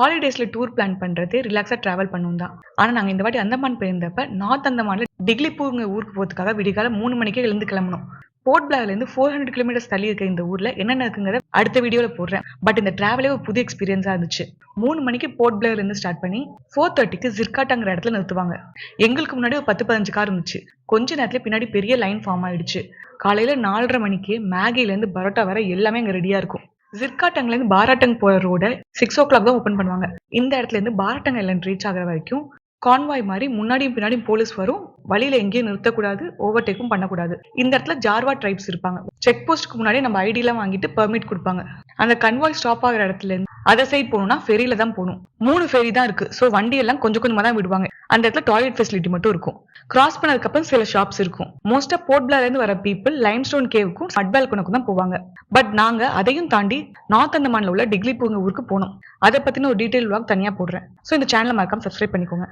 ஹாலிடேஸில் tour plan பண்ணுறது ரிலாக்ஸாக travel பண்ணுவோம் தான் ஆனால் நாங்கள் இந்த வாட்டி அந்தமான் போயிருந்தப்ப நார்த் அந்தமான்ல டிக்லிப்பூருங்க ஊருக்கு போகிறதுக்காக விடிகால மூணு மணிக்கே எழுந்து கிளம்பணும் போர்ட் பிளாக்லேருந்து ஃபோர் ஹண்ட்ரட் கிலோமீட்டர்ஸ் தள்ளி இருக்க இந்த ஊரில் என்னென்ன இருக்குங்கிறத அடுத்த வீடியோவில் போடுறேன். பட் இந்த ட்ராவலே ஒரு புது எக்ஸ்பீரியன்ஸாக இருந்துச்சு. மூணு மணிக்கு போர்ட் பிளேயர்ல ஸ்டார்ட் பண்ணி ஃபோர் தேர்ட்டிக்கு ஜிர்காட்டாங்கிற இடத்துல நிறுத்துவாங்க. எங்களுக்கு முன்னாடி ஒரு பத்து பதினஞ்சு கார் இருந்துச்சு. கொஞ்ச நேரத்தில் பின்னாடி பெரிய லைன் ஃபார்ம் ஆயிடுச்சு. காலையில் நாலரை மணிக்கு மேகிலேருந்து பரோட்டா வர எல்லாமே அங்கே ரெடியாக இருக்கும். ஜிர்காட்டங்ல இருந்து பாராட்டங் போற ரோட சிக்ஸ் ஓ கிளாக் தான் ஓப்பன் பண்ணுவாங்க. இந்த இடத்துல இருந்து பாராட்டங் ஐலண்ட் ரீச் ஆகுற வரைக்கும் கான்வாய் மாதிரி முன்னாடியும் பின்னாடியும் போலீஸ் வரும். வழியில எங்கேயும் நிறுத்தக்கூடாது ஓவர்டேக்கும் பண்ணக்கூடாது. இந்த இடத்துல ஜார்வா ட்ரைப்ஸ் இருப்பாங்க. செக் போஸ்ட்க்கு முன்னாடி நம்ம ஐடியெல்லாம் வாங்கிட்டு பெர்மிட் கொடுப்பாங்க. அந்த கன்வாய் ஸ்டாப் ஆகிற இடத்துல இருந்து அதர் சைட் போகணும்னா ஃபெரியில தான் போகணும். மூணு ஃபெரி தான் இருக்கு. ஸோ வண்டி எல்லாம் கொஞ்சம் கொஞ்சமாக தான் விடுவாங்க. அந்த இடத்துல டாய்லெட் ஃபெசிலிட்டி மட்டும் இருக்கும். கிராஸ் பண்ணதுக்கு அப்புறம் சில ஷாப்ஸ் இருக்கும். மோஸ்டா போர்ட் இருந்து வர பீப்புள் லைம் ஸ்டோன் கேவுக்கும் மட் பால்கனுக்கும் தான் போவாங்க. பட் நாங்க அதையும் தாண்டி நார்த் அந்தமான்ல உள்ள டிக்லி பூங்க ஊருக்கு போனோம். அதை பத்தின ஒரு டீட்டெயில் வாங்க தனியா போடுறேன். ஸோ இந்த சேனலை மறக்காம சப்ஸ்கிரைப் பண்ணிக்கோங்க.